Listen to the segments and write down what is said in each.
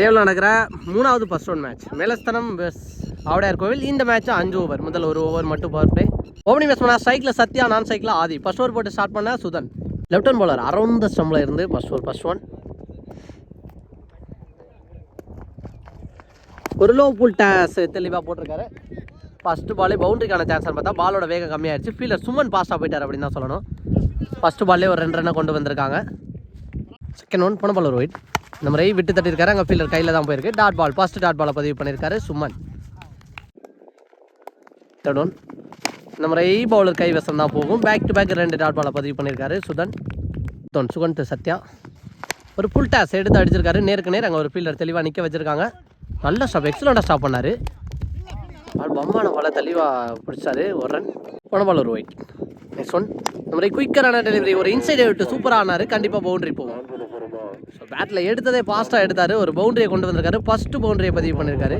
டேவில் நடக்கிற மூணாவது first one match மேலஸ்தனம் வெஸ் ஆவடையார் கோவில். இந்த மேட்ச் அஞ்சு ஓவர் முதல் ஒரு ஓவர் மட்டும் பவர் பிளே ஓப்பனிங் பேட்ஸ்மேனா ஸ்ட்ரைக்கில் சத்யா நான் ஸ்ட்ரைக்கில் ஆதி. ஃபர்ஸ்ட் ஓவர் போட்டு ஸ்டார்ட் பண்ண Sudhan. Left hand bowler around the ஸ்டம்பில் இருந்து ஃபர்ஸ்ட் ஓவர் ஃபர்ஸ்ட் ஒன் ஒரு லோ புல் டேஸ் தெளிவாக போட்டிருக்காரு. ஃபஸ்ட்டு பாலே பவுண்டரிக்கான சான்ஸ்னு பார்த்தா பாலோட வேகம் கம்மியாயிருச்சு. ஃபீல்டர் சுமன் பாஸ்டாக போயிட்டார் அப்படின்னு தான் சொல்லணும். ஃபஸ்ட்டு பால்லே ஒரு ரெண்டு ரன்னை கொண்டு வந்திருக்காங்க. செகண்ட் ஒன் போன பால் ஒரு ஒயிட் இந்த மாதிரி விட்டு தட்டியிருக்காரு அங்கே ஃபீல்டர் கையில் தான் போயிருக்கு. டாட் பால் ஃபர்ஸ்ட் டாட் பாலை பதிவு பண்ணியிருக்காரு சுமன். தேர்ட் ஒன் இந்த மாதிரி பவுலர் கை வசம் தான் போகும். பேக் டு பேக் ரெண்டு டாட் பாலை பதிவு பண்ணியிருக்காரு சுதன். தோன் சுகந்த் சத்யா. ஒரு ஃபுல் டேஸ் எடுத்து அடிச்சிருக்காரு. நேருக்கு நேர் அங்கே ஒரு ஃபீல்டர் தெளிவாக நிற்க வச்சிருக்காங்க. நல்ல ஸ்டாப் எக்ஸலண்டாக ஸ்டாப் பண்ணார். பால் பம்மான பாலை தெளிவாக பிடிச்சாரு. ஒரு ரன் போன பால் ஒரு ஒயிட் நெக்ஸ்ட் ஒன் இந்த மாதிரி குயிக்கரான டெலிவரி ஒரு இன்சைட் விட்டு சூப்பராக ஆனார். கண்டிப்பாக பவுண்டரி போகும். பேட்டில் எடுத்ததே ஃபாஸ்ட்டாக எடுத்தார். ஒரு பவுண்டரியை கொண்டு வந்திருக்காரு. ஃபஸ்ட்டு பவுண்டரியை பதிவு பண்ணியிருக்காரு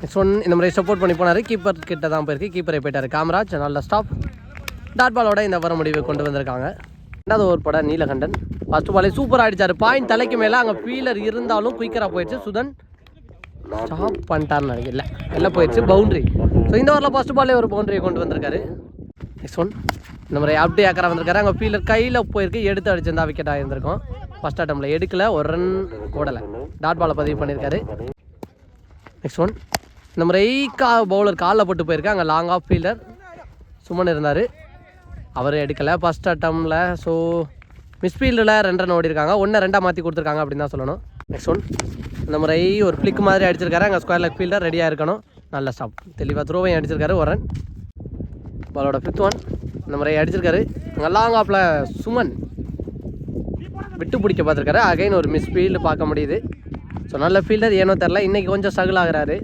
நெக்ஸ்ட் ஒன் இந்த மாதிரி சப்போர்ட் பண்ணி போனார். கீப்பர் கிட்ட தான் போயிருக்கு. கீப்பரை போயிட்டார் காமராஜ். நல்ல ஸ்டாப் டாட் பாலோட இந்த வர முடிவை கொண்டு வந்திருக்காங்க. ரெண்டாவது ஓவர் படம் நீலகண்டன். ஃபஸ்ட்டு பாலே சூப்பராக அடிச்சார் பாயிண்ட் தலைக்கு மேலே அங்கே ஃபீலர் இருந்தாலும் குயிக்கராக போயிடுச்சு. சுதன் ஸ்டாப் பண்ணிட்டார்னு நினைக்கல இல்லை எல்லாம் போயிடுச்சு. பவுண்டரி ஸோ இந்த ஓவரில் ஃபர்ஸ்ட் பாலே ஒரு பவுண்டரியை கொண்டு வந்திருக்காரு. நெக்ஸ்ட் ஒன் இந்த மாதிரி அப்டே ஆக்கரா வந்திருக்காரு. அங்கே ஃபீலர் கையில் போயிருக்கு. எடுத்து அடிச்சிருந்தா விக்கெட்டாக இருந்திருக்கும் ஃபஸ்ட் அட்டம்ல எடுக்கல ஒரு ரன் ஓடலை. டாட் பாலை பதிவு பண்ணியிருக்காரு. நெக்ஸ்ட் ஒன் இந்த மாதிரி கா பவுலர் காலில் போட்டு போயிருக்காங்க லாங் ஆஃப் ஃபீல்டர் சுமன் இருந்தார். அவர் எடுக்கலை ஃபஸ்ட் அட்டமில் ஸோ மிஸ்ஃபீல்டில் ரெண்டு ரன் ஓடி இருக்காங்க ஒன்று ரெண்டாக மாற்றி கொடுத்துருக்காங்க அப்படின்னு தான் சொல்லணும். நெக்ஸ்ட் ஒன் இந்த மாதிரி ஒரு ஃப்ளிக் மாதிரி அடிச்சிருக்காரு. அங்கே ஸ்கொயர் லெக் ஃபீல்டர் ரெடியாக இருக்கணும். நல்ல ஸ்டாப் தெளிவாக த்ரோவையும் அடிச்சிருக்காரு ஒரு ரன் பாலோட ஃபிஃப்த் ஒன் இந்த மாதிரி அடிச்சிருக்காரு. அங்கே லாங் ஆஃபில் சுமன். விட்டு பிடிக்க பார்த்துருக்காரு. அகைன் ஒரு மிஸ் ஃபீல்டு பார்க்க முடியுது. ஸோ நல்ல ஃபீல்டர் ஏனோ தெரில இன்றைக்கி கொஞ்சம் ஸ்ட்ரகிள் ஆகிறாரு.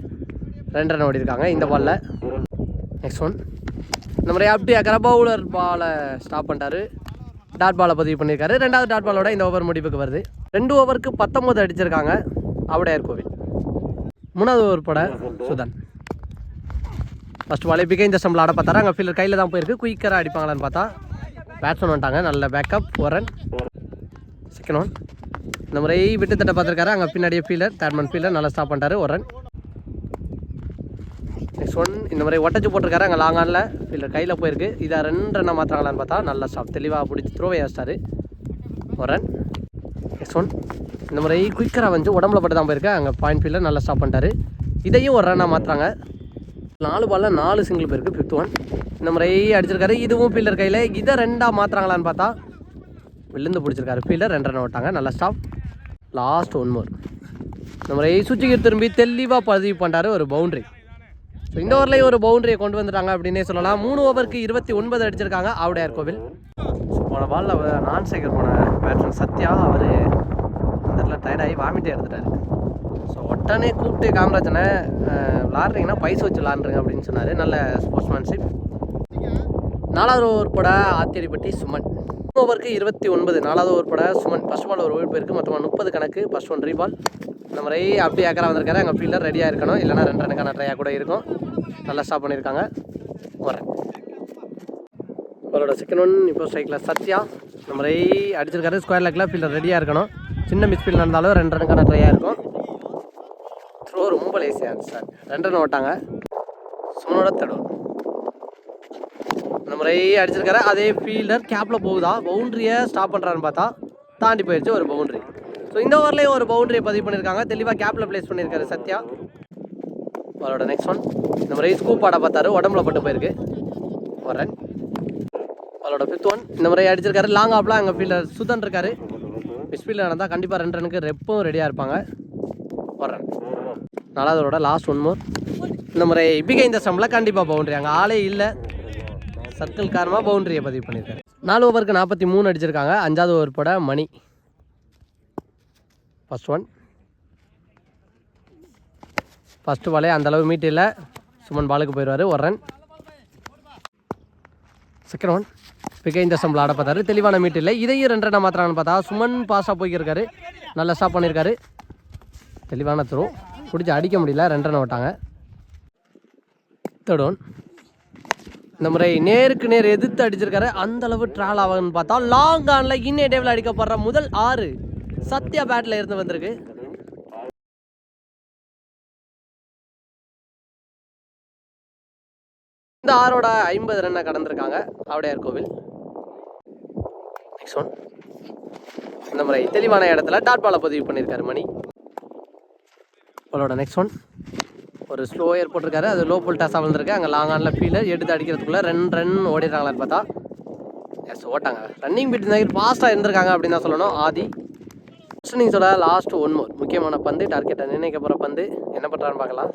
ரெண்டு ரன் ஓடிருக்காங்க இந்த பாலில் நெக்ஸ்ட் ஒன் இந்த மாதிரி அப்படி அக்கற பவுலர் பாலை ஸ்டாப் பண்ணிட்டாரு. டாட் பாலை பதிவு பண்ணியிருக்காரு. ரெண்டாவது டாட் பாலோட இந்த ஓவர் முடிவுக்கு வருது. ரெண்டு ஓவருக்கு பத்தொம்போது அடிச்சிருக்காங்க அவடையார் கோவில். மூணாவது ஓவர் பட சுதன் ஃபஸ்ட் பாலே பிகை இந்த ஸ்டம்பில் ஆட பார்த்தாரு. அங்கே ஃபீல்டர் கையில் தான் போயிருக்கு. குயிக்கராக அடிப்பாங்களான்னு பார்த்தா பேட்ஸ்மேன் வந்துட்டாங்க. நல்ல பேக்கப் ஒரு ரன் செகண்ட் ஒன் இந்த முறை விட்டு தட்ட பார்த்துருக்காரு. அங்கே பின்னாடியே ஃபீலர் தேர்ட்மன் ஃபீலர் நல்லா ஸ்டாப் பண்ணிட்டாரு ஒரு ரன் நெக்ஸ்ட் ஒன் இந்த மாதிரி ஒட்டச்சு போட்டிருக்காரு அங்கே லாங் ஆனில். ஃபீல்டர் கையில் போயிருக்கு. இதை ரெண்டு ரன்னை மாற்றுறாங்களான்னு பார்த்தா நல்லா ஸ்டாப் தெளிவாக பிடிச்சி த்ரோவை வச்சிட்டாரு ஒரு ரன் நெக்ஸ்ட் ஒன் இந்த முறை குயிக்கராக வந்து உடம்புல பட்டு தான் போயிருக்கு. அங்கே பாயிண்ட் ஃபீல்டர் நல்லா ஸ்டாப் பண்ணிட்டாரு. இதையும் ஒரு ரன்னாக மாற்றுறாங்க நாலு பாலில் நாலு சிங்கிள் போயிருக்கு ஃபிஃப்த் ஒன் இந்த முறை அடிச்சிருக்காரு. இதுவும் ஃபீல்டர் கையில். இதை ரெண்டாக மாற்றுறாங்களான்னு பார்த்தா விழுந்து பிடிச்சிருக்காரு. ஃபீல்டர் ரெண்டு ரன் விட்டாங்க. நல்லா ஸ்டாப் லாஸ்ட் ஒன் மோர் நம்ம சுச்சிக்கு திரும்பி தெளிவாக பதிவு பண்ணுறாரு ஒரு பவுண்டரி ஸோ இந்த ஓவர்லேயும் ஒரு பவுண்டரியை கொண்டு வந்துட்டாங்க அப்படின்னே சொல்லலாம். மூணு ஓவருக்கு இருபத்தி ஒன்பது அடிச்சிருக்காங்க ஆவுடையார் கோவில். ஸோ போன பாலில் நான் சேகர் போன பேட்ஸ்மேன் சத்யா அவர் அந்த இடத்துல டயர்டாகி வாமிட்டே எடுத்துட்டாரு. ஸோ உடனே கூப்பிட்டு காமராஜனை விளாட்றீங்கன்னா பைசா வச்சு விளாட்றீங்க அப்படின்னு சொன்னார். நல்ல ஸ்போர்ட்ஸ்மேன்ஷிப் நாலாவது ஓவர் கூட ஆத்தியடிப்பட்டி சுமன். ஓவருக்கு இருபத்தி ஒன்பது நாலாவது ஓவர் பட சுமன் ஃபர்ஸ்ட் பால் ஒரு ஓவர் போயிருக்கு மொத்தமாக முப்பது கணக்கு ஃபர்ஸ்ட் ஒன் ரீபால் இந்த மாதிரி அப்படியே ஏக்கரா வந்திருக்காரு. அங்கே ஃபீல்டர் ரெடியாக இருக்கணும். இல்லைனா ரெண்டு ரனுக்கான ட்ரையாக கூட இருக்கும். நல்லா ஸ்டாப் பண்ணியிருக்காங்க. வரேன். அவரோட செகண்ட் ஒன் இப்போ ஸ்ட்ரைக்கில் சத்யா. இந்த மாதிரி அடிச்சிருக்காரு. ஸ்கொயர் லெக்கில் ஃபீல்டர் ரெடியாக இருக்கணும். சின்ன மிஸ் ஃபீல்ட் நடந்தாலும் ரெண்டு ரனுக்கான ட்ரையாக இருக்கும். த்ரோ ரொம்ப லேசியாக இருந்துச்சு சார் ரெண்டு ரன் ஓட்டாங்க. சுமனோட தடுவோம் இந்த அடிச்சிருக்காரு. அதே ஃபீல்டர் கேப்பில் போகுதா? பவுண்டரியை ஸ்டாப் பண்ணுறான்னு பார்த்தா தாண்டி போயிடுச்சு ஒரு பவுண்ட்ரி ஸோ இந்த ஓவர்லேயும் ஒரு பவுண்டரியை பதிவு பண்ணியிருக்காங்க. தெளிவாக கேப்பில் ப்ளேஸ் பண்ணியிருக்காரு சத்யா. அவரோட நெக்ஸ்ட் ஒன் இந்த முறை ஸ்கூப் ஆட பார்த்தாரு. உடம்புல பட்டு போயிருக்கு. ஒரு ரன் அவரோட ஃபிஃப்த் ஒன் இந்த முறை அடிச்சிருக்காரு. லாங் ஆப்லாம் எங்கள் ஃபீல்டர் சுதன் இருக்காரு. மிஸ்ஃபீல்டர் நடந்தால் கண்டிப்பாக ரெண்டு ரனுக்கு ரெப்பும் ரெடியாக இருப்பாங்க. ஒரு ரன் நாலாவதோட லாஸ்ட் ஒன் மோர் இந்த முறை பிகை இந்த ஸ்டம்பில் கண்டிப்பாக பவுண்டரி அங்கே ஆளே இல்லை. சர்க்கிள் காரணமாக பவுண்டரியை பதிவு பண்ணியிருக்காரு. நாலு ஓவருக்கு நாற்பத்தி மூணு அடிச்சிருக்காங்க. அஞ்சாவது ஓவர் போட மணி. ஃபர்ஸ்ட் ஒன் ஃபஸ்ட்டு பாலே அந்த அளவு மீட் இல்லை. சுமன் பாலுக்கு போயிடுவார். ஒரு ரன் செகண்ட் ஒன் பிகை இந்த சம்பளம் ஆட பார்த்தாரு. தெளிவான மீட் இல்லை. இதையும் ரெண்டு ரன் மாத்திரான்னு பார்த்தா சுமன் பாஸாக போய்க்கிருக்காரு நல்லா ஸ்டாப் பண்ணியிருக்காரு தெளிவான த்ரோ பிடிச்சி அடிக்க முடியல. ரெண்டு ரன் விட்டாங்க. தேர்ட் ஒன் இந்த முறை நேருக்கு நேர் எதிர்த்து அடிச்சிருக்காரு. அந்த அளவு ட்ரால் ஆகும்னு பார்த்தா லாங் ஆனில் இன்னே டேவில் அடிக்கப்படுற முதல் ஆறு சத்யா பேட்டில் இருந்து வந்திருக்கு. இந்த ஆரோட ஐம்பது ரன்னை கடந்திருக்காங்க அவடையார் கோவில். நெக்ஸ்ட் ஒன் இந்த முறை தெளிவான இடத்துல டாட்பால பதிவு பண்ணியிருக்காரு மணி. அவளோட நெக்ஸ்ட் ஒன் ஒரு ஸ்லோ ஏர் போட்டிருக்காரு. அது லோ புல் டாஸாக வந்திருக்கு அங்கே லாங் ஆனில் ஃபீலர் எடுத்து அடிக்கிறதுக்குள்ளே ரெண்டு ரன் ஓடிடுறாங்களான்னு பார்த்தா எஸ் ஓட்டாங்க. ரன்னிங் பீட் இருந்தாங்க ஃபாஸ்ட்டாக இருந்திருக்காங்க அப்படின்னு தான் சொல்லணும். ஆதி இன்னிங்ஸோட லாஸ்ட் ஒன் மோர் முக்கியமான பந்து டார்கெட்டை நிர்ணயிக்க போகிற பந்து. என்ன பண்ணுறான்னு பார்க்கலாம்.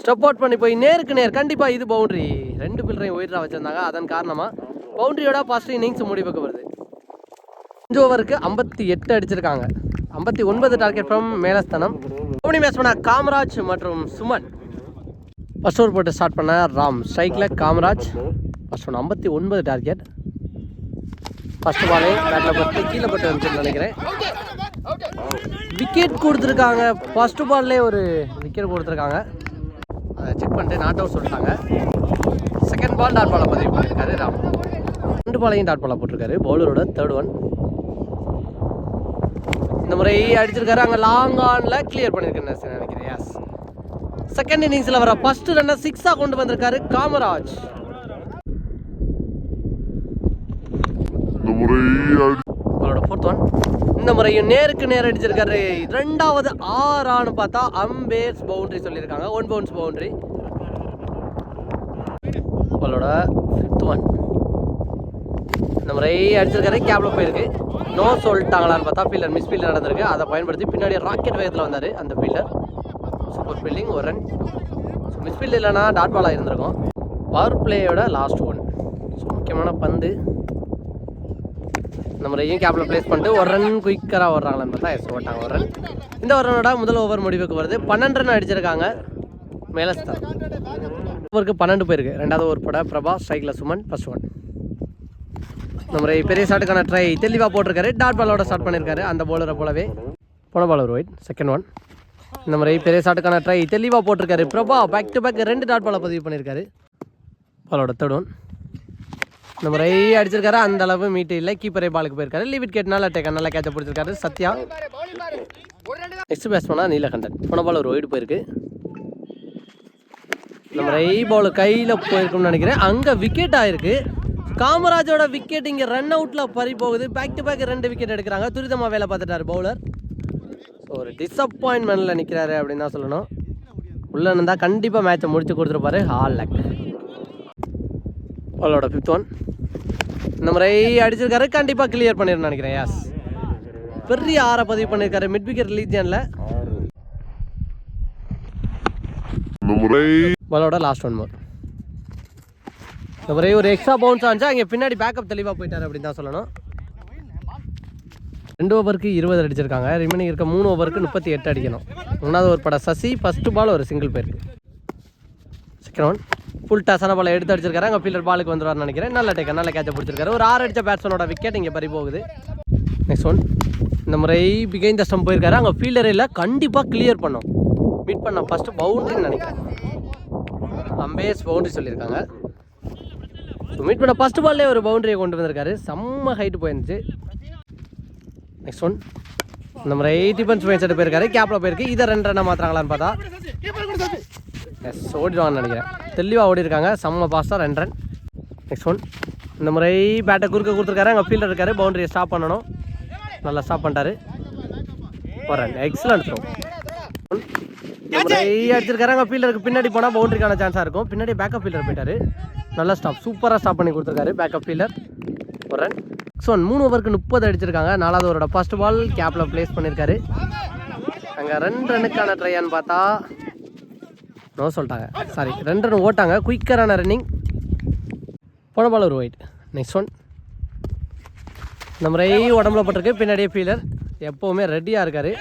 ஸ்டெப் அவுட் பண்ணி போய் நேருக்கு நேர் கண்டிப்பாக இது பவுண்டரி ரெண்டு பில்லரையும் ஒயிட்ரா வச்சுருந்தாங்க. அதன் காரணமாக பவுண்டரியோட ஃபஸ்ட் இன்னிங்ஸ் முடிவுக்கு வருது. அஞ்சு ஓவருக்கு ஐம்பத்தி எட்டு அடிச்சிருக்காங்க. ஐம்பத்தி ஒன்பது target from Melasthanam. Opening match பண்ண காமராஜ் மற்றும் சுமன். ஃபர்ஸ்ட் ஓவர் போட்டு ஸ்டார்ட் பண்ண ராம். ஸ்ட்ரைக்கில் காமராஜ். ஃபர்ஸ்ட் ஒன் ஐம்பத்தி ஒன்பது டார்கெட் ஃபர்ஸ்ட் பாலே பேட்டில் பட்டு கீழே பட்டு வந்துச்சுன்னு நினைக்கிறேன். விக்கெட் கொடுத்துருக்காங்க. ஃபர்ஸ்ட் பால்லே ஒரு விக்கெட் கொடுத்துருக்காங்க. அதை செக் பண்ணிட்டு நாட் அவுட் சொல்லிட்டாங்க. செகண்ட் பால் டாட் பாலை பதிவு பண்ணியிருக்காரு ராம். ரெண்டு பாலையும் டாட் பாலை போட்டிருக்காரு. பவுலரோட தேர்ட் ஒன் இந்த முறை அடிச்சிருக்காரு. அங்கே லாங் ஆனில் கிளியர் பண்ணியிருக்கேன் நினைக்கிறேன் எஸ் செகண்ட் இன்னிங்ஸில் வர ஃபர்ஸ்ட் ரன்னை சிக்ஸாக கொண்டு வந்திருக்காரு காமராஜ். அவரோட ஃபோர்த் ஒன் இந்த முறையும் நேருக்கு நேர் அடிச்சிருக்காரு. ரெண்டாவது ஆறான்னு பார்த்தா அம்பேர்ஸ் பவுண்டரி சொல்லியிருக்காங்க. ஒன் பவுன்ஸ் பவுண்டரி அவளோட ஃபிஃப்த் ஒன் இந்த முறை அடிச்சிருக்காரு. கேப்ல போயிருக்கு. நோ சொல்லிட்டாங்களான்னு பார்த்தா ஃபீல்டர் மிஸ் ஃபீல்டர் நடந்திருக்கு. அதை பயன்படுத்தி பின்னாடி ராக்கெட் வேகத்தில் வந்தார் அந்த ஃபீல்டர் சூப்பர் ஃபீல்டிங் ஒரு ரன் ஸோ மிஸ் ஃபீல்டு இல்லைனா டாட் பாலாக இருந்திருக்கும். பவர் பிளேயோட லாஸ்ட் ஒன் ஸோ முக்கியமான பந்து. இந்த முறையும் கேப்பில் ப்ளேஸ் பண்ணிட்டு ஒரு ரன் குயிக்கராக வர்றாங்களான்னு பார்த்தா எஸ் ஓட்டாங்க. ஒரு ரன் இந்த ஒரு ரனோட முதல் ஓவர் முடிவுக்கு வருது. பன்னெண்டு ரன் அடிச்சிருக்காங்க. மேலஸ்தான். ஓவருக்கு பன்னெண்டு போயிருக்கு. ரெண்டாவது ஓவர் போட பிரபா ஸ்ட்ரைக்கில் சுமன் ஃபர்ஸ்ட் ஒன் நம்ம பெரிய ஷாட்டுக்கான ட்ரை தெளிவாக போட்டிருக்காரு. டாட் பாலோட ஸ்டார்ட் பண்ணியிருக்காரு அந்த போலரை போலவே. போன பாலர் ஒயிட் செகண்ட் ஒன் இந்த முறை பெரிய ஷாட்டுக்கான ட்ரை தெளிவாக போட்டிருக்காரு. பிரபா பேக் டு பேக் ரெண்டு டாட் பாலை பதிவு பண்ணியிருக்காரு பாலோட தேர்ட் ஒன் இந்த முறை அடிச்சிருக்காரு. அந்த அளவு மீட்டு இல்லை. கீப்பரே பாலுக்கு போயிருக்காரு. லிவிட் கேட்டனால கேட்னால டேக்க நல்லா கேட்ச பிடிச்சிருக்காரு. சத்யா. நெக்ஸ்ட் பேட்ஸ்மேனா நீலகண்டன். போன பால் ஒரு ஒயிட் போயிருக்கு. இந்த முறை பால் கையில் போயிருக்கும்னு நினைக்கிறேன். அங்கே விக்கெட் ஆயிருக்கு. காமராஜோட விக்கெட் இங்கே ரன் அவுட்டில் பறி போகுது. பேக் டு பேக் ரெண்டு விக்கெட் எடுக்கிறாங்க. துரிதமாக வேலை பார்த்துட்டாரு பவுலர் ஸோ ஒரு டிசப்பாயின்மெண்ட்டில் நிற்கிறாரு அப்படின்னு தான் சொல்லணும். உள்ள இருந்தால் கண்டிப்பாக மேட்சை முடிச்சு கொடுத்துருப்பாரு ஹால் லக் அவளோட ஃபிஃப்த் ஒன் இந்த முறை அடிச்சிருக்காரு. கண்டிப்பாக கிளியர் பண்ணிருன்னு நினைக்கிறேன். யாஸ் பெரிய ஆறை பதிவு பண்ணியிருக்காரு மிட் விக்கெட் லீஜனில் பாலோட லாஸ்ட் ஒன் மோர் இந்த முறை ஒரு எக்ஸ்ட்ரா பவுன்ஸ் ஆச்சு அங்கே பின்னாடி பேக்கப் தெளிவாக போயிட்டார் அப்படின்னு தான் சொல்லணும். ரெண்டு ஓவருக்கு இருபது அடிச்சிருக்காங்க. ரிமைனிங் இருக்க மூணு ஓவருக்கு முப்பத்தி எட்டு அடிக்கணும். மூணாவது ஒரு படம் சசி ஃபஸ்ட்டு பால் ஒரு சிங்கிள் பேர் செகண்ட் ஒன் ஃபுல் டசான பால் எடுத்து அடிச்சிருக்காரு. அங்கே ஃபீல்டர் பாலுக்கு வந்துருவார்னு நினைக்கிறேன். நல்ல டேக்க நல்ல கேட்ச பிடிச்சிருக்காரு. ஒரு ஆறு அடிச்ச பேட்ஸ்மேனோட விக்கெட் இங்கே பறி போகுது நெக்ஸ்ட் ஒன் இந்த முறை பிகைந்த ஸ்டம் போயிருக்காரு. அங்கே ஃபீல்டர் இல்லை கண்டிப்பாக கிளியர் பண்ணோம். மீட் பண்ண ஃபஸ்ட்டு பவுண்டரின்னு நினைக்கிறேன். அம்பேஸ் பவுண்டரி சொல்லியிருக்காங்க. மீட் பண்ண ஃபஸ்ட் பால்லே ஒரு பவுண்டரியை கொண்டு வந்திருக்காரு. செம்ம ஹைட்டு போயிருந்துச்சு. நெக்ஸ்ட் ஒன் இந்த எயிட்டி டிஃபென்ஸ் மேட்ச் எடுத்து போயிருக்காரு. கேப்பில் போயிருக்கு. இதை ரெண்டு ரன்னாக மாற்றுறாங்களான்னு பார்த்தா. எஸ் ஓடிடுவாங்கன்னு நினைக்கிறேன். தெளிவாக ஓடி இருக்காங்க செம்ம பாஸ்டாக ரெண்டு ரன் நெக்ஸ்ட் ஒன் இந்த முறை பேட்டை குறுக்க கொடுத்துருக்காரு. அங்கே ஃபீல்டர் இருக்காரு. பவுண்டரியை ஸ்டாப் பண்ணணும். நல்லா ஸ்டாப் பண்ணிட்டாரு. ஒரு ரன் எக்ஸலன்ட் த்ரோ இந்த அடிச்சிருக்காரு. அங்கே ஃபீல்டருக்கு பின்னாடி போனால் பவுண்டரிக்கான சான்ஸாக இருக்கும். பின்னாடி பேக்கப் ஃபீல்டர் போயிட்டாரு. நல்லா ஸ்டாப் சூப்பராக ஸ்டாப் பண்ணி கொடுத்துருக்காரு பேக்கப் ஃபீல்டர் ஒரு ரன் ஸோ மூணு ஓவருக்கு முப்பது அடிச்சிருக்காங்க. நாலாவது ஓவரோட ஃபர்ஸ்ட் பால் கேப்பில் ப்ளேஸ் பண்ணியிருக்காரு அங்கே ரெண்டு ரன்னுக்கான ட்ரையான்னு பார்த்தா நோ சொல்லிட்டாங்க. சாரி ரெண்டு ரன் ஓட்டாங்க. குயிக்கரான ரன்னிங் போன பால் ஒரு ஒயிட் நெக்ஸ்ட் ஒன் இந்த முறை உடம்புல பட்டிருக்கு. பின்னாடியே ஃபீலர் எப்போவுமே ரெடியாக இருக்கார்.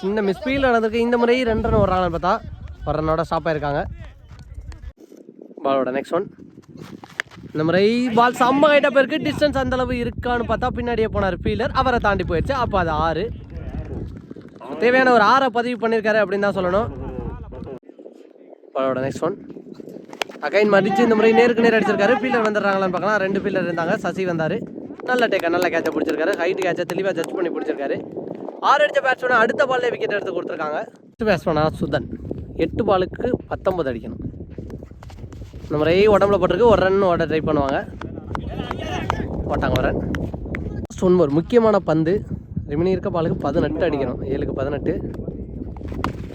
சின்ன மிஸ் ஃபீல் நடந்திருக்கு இந்த முறை ரெண்டு ரன் வர்றாங்கன்னு பார்த்தா ஒரு ரன்னோட ஸ்டாப் ஆயிருக்காங்க பாலோட நெக்ஸ்ட் ஒன் இந்த முறை பால் செம்ம ஹைட்டாக போயிருக்கு. டிஸ்டன்ஸ் அந்த அளவு இருக்கான்னு பார்த்தா பின்னாடியே போனார் ஃபீல்டர் அவரை தாண்டி போயிடுச்சு. அப்போ அது ஆறு. தேவையான ஒரு ஆறை பதிவு பண்ணியிருக்காரு அப்படின்னு தான் சொல்லணும். பாலோட நெக்ஸ்ட் ஒன் அகைன் மடிச்சு இந்த முறை நேருக்கு நேர் அடிச்சிருக்காரு. ஃபீல்டர் வந்துடுறாங்களான்னு பார்க்கலாம். ரெண்டு ஃபீல்டர் இருந்தாங்க. சசி வந்தார். நல்ல டேக்கா நல்ல கேட்சை பிடிச்சிருக்காரு. ஹைட் கேட்சை தெளிவாக ஜட்ஜ் பண்ணி பிடிச்சிருக்காரு. ஆறு அடித்த பேட்ஸ்மேன் அடுத்த பால்லே விக்கெட் எடுத்து கொடுத்துருக்காங்க. பேட்ஸ்மேனா சுதன். எட்டு பாலுக்கு பத்தொம்பது அடிக்கணும். இந்த முறை உடம்புல போட்டிருக்கு ஒரு ரன் ஓட ட்ரை பண்ணுவாங்க. போட்டாங்க ஒரு ரன் ஒன் ஒரு முக்கியமான பந்து. ரிமினி இருக்க பாலுக்கு பதினெட்டு அடிக்கணும். ஏழுக்கு பதினெட்டு.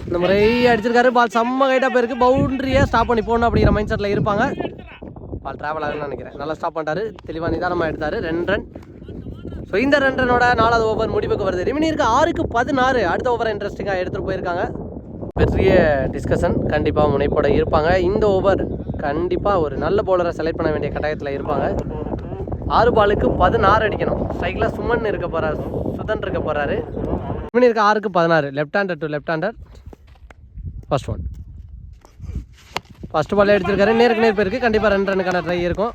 இந்த முறை அடிச்சிருக்காரு. பால் செம்ம கைட்டாக போயிருக்கு. பவுண்டரியை ஸ்டாப் பண்ணி போகணும் அப்படிங்கிற மைண்ட் செட்டில் இருப்பாங்க. பால் ட்ராவல் ஆகுதுன்னு நினைக்கிறேன். நல்லா ஸ்டாப் பண்ணிட்டாரு. தெளிவாக நிதானமாக எடுத்தார். ரெண்டு ரன் ஸோ இந்த ரெண்டு நாலாவது ஓவர் முடிவுக்கு வருது. ரிமினி இருக்க ஆறுக்கு பதினாறு அடுத்த ஓவர் இன்ட்ரெஸ்டிங்காக எடுத்துகிட்டு போயிருக்காங்க. பெரிய டிஸ்கஷன் கண்டிப்பாக முனைப்போட இருப்பாங்க. இந்த ஓவர் கண்டிப்பாக ஒரு நல்ல போலரை செலக்ட் பண்ண வேண்டிய கட்டாயத்தில் இருப்பாங்க. ஆறு பாலுக்கு பதினாறு அடிக்கணும். ஸ்ட்ரைக்கில் சுமன் இருக்க போகிறார் சுதன் இருக்க போகிறாரு ரிமினி இருக்க ஆறுக்கு பதினாறு. Left hander to left hander first one first ball எடுத்திருக்காரு. நேருக்கு நேர் போயிருக்கு. கண்டிப்பாக ரெண்டு ரன்னுக்கான ட்ரை இருக்கும்.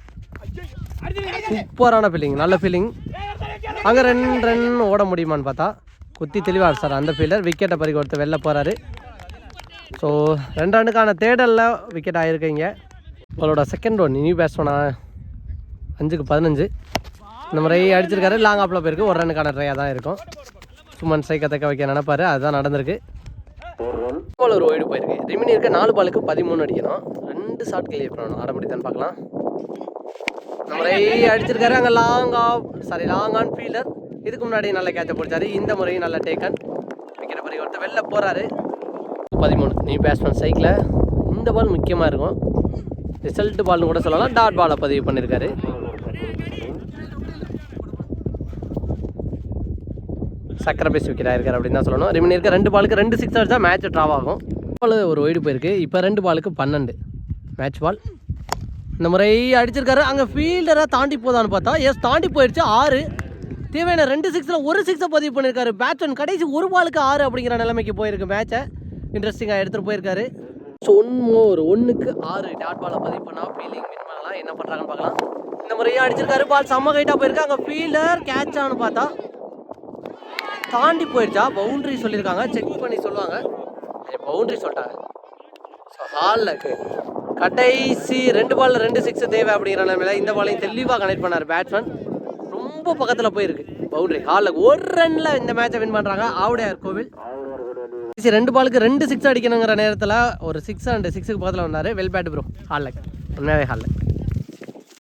சூப்பரான ஃபீலிங் நல்ல ஃபீலிங் அங்கே ரெண்டு ரன் ஓட முடியுமான்னு பார்த்தா குத்தி தெளிவாக சார். அந்த ஃபீல்டர் விக்கெட்டை பறி கொடுத்து வெளில போகிறாரு ஸோ ரெண்டு ரனுக்கான தேடலில் விக்கெட் ஆகிருக்கீங்க உங்களோட செகண்ட் ஒன் நியூ பேட்ஸ்மேனா அஞ்சுக்கு பதினஞ்சு. இந்த முறை அடிச்சிருக்காரு. லாங் ஆப்பில் போயிருக்கு. ஒரு ரனுக்கான ட்ரையாக தான் இருக்கும். சுமன் ஸ்ட்ரைக்கை தக்க வைக்க நினைப்பார். அதுதான் நடந்திருக்கு. ஒரு ஓய்டு போயிருக்கு. ரிமினி இருக்க நாலு பாலுக்கு பதிமூணு அடிக்கணும். ரெண்டு ஷாட் கிளியர் பண்ணணும். ஆட முடியுதான்னு பார்க்கலாம். முறை அடிச்சிருக்காரு. அங்கே long off sorry long on fielder இதுக்கு முன்னாடி நல்ல கேட்சை பிடிச்சாரு. இந்த முறையும் நல்ல டேக்கன் விக்கெட் பறி ஒருத்தர் வெளில போகிறாரு பதிமூணு. நீ பேட்ஸ்மேன் சைக்கில் இந்த பால் முக்கியமாக இருக்கும். ரிசல்ட் பால்னு கூட சொல்லலாம். டாட் பாலை பதிவு பண்ணியிருக்காரு சக்கரை பேசி விக்கெட் ஆயிருக்காரு அப்படின்னு தான் சொல்லணும். ரிமினி இருக்க ரெண்டு பாலுக்கு ரெண்டு சிக்ஸ் அடிச்சா மேட்ச் ட்ராவ் ஆகும். பால் ஒரு ஒய்டு போயிருக்கு. இப்போ ரெண்டு பாலுக்கு பன்னெண்டு. மேட்ச் பால் இந்த முறை அடிச்சிருக்காரு. அங்கே ஃபீல்டராக தாண்டி போதான்னு பார்த்தா எஸ் தாண்டி போயிடுச்சு ஆறு. தேவையான ரெண்டு சிக்ஸில் ஒரு சிக்ஸை பதிவு பண்ணியிருக்காரு பேட்ஸ்மேன் கடைசி ஒரு பாலுக்கு ஆறு அப்படிங்கிற நிலைமைக்கு போயிருக்கு மேட்சை இன்ட்ரெஸ்டிங்காக எடுத்துகிட்டு போயிருக்காரு. ஸோ ஒன் மோர் ஒன்றுக்கு ஆறு. டாட் பாலை பதிவு பண்ணால் ஃபீலிங் வின் பண்ணலாம். என்ன பண்ணுறாங்கன்னு பார்க்கலாம். இந்த முறையாக அடிச்சிருக்காரு. பால் செம்ம கைட்டாக போயிருக்கு. அங்கே ஃபீல்டர் கேட்ச் ஆனு பார்த்தா தாண்டி போயிடுச்சா? பவுண்ட்ரி சொல்லியிருக்காங்க. செக் பண்ணி சொல்லுவாங்க. பவுண்ட்ரி சொல்லிட்டாங்க. ஸோ ஹாலில் கடைசி ரெண்டு பால்ல ரெண்டு சிக்ஸ் தேவை அப்படிங்கிற நிலைமையில இந்த பாலையும் தெளிவாக கனெக்ட் பண்ணார் பேட்ஸ்மேன் ரொம்ப பக்கத்தில் போயிருக்கு. பவுண்டரி ஹாலில் ஒரு ரன்னில் இந்த மேட்சை வின் பண்ணுறாங்க ஆவுடையார் கோவில். ரெண்டு பாலுக்கு ரெண்டு சிக்ஸ் அடிக்கணுங்கிற நேரத்தில் ஒரு சிக்ஸ் அண்ட் சிக்ஸுக்கு பக்கத்தில் வந்தார். வெல் பேட் ப்ரோ ஹாலில் உண்மையாகவே ஹாலில்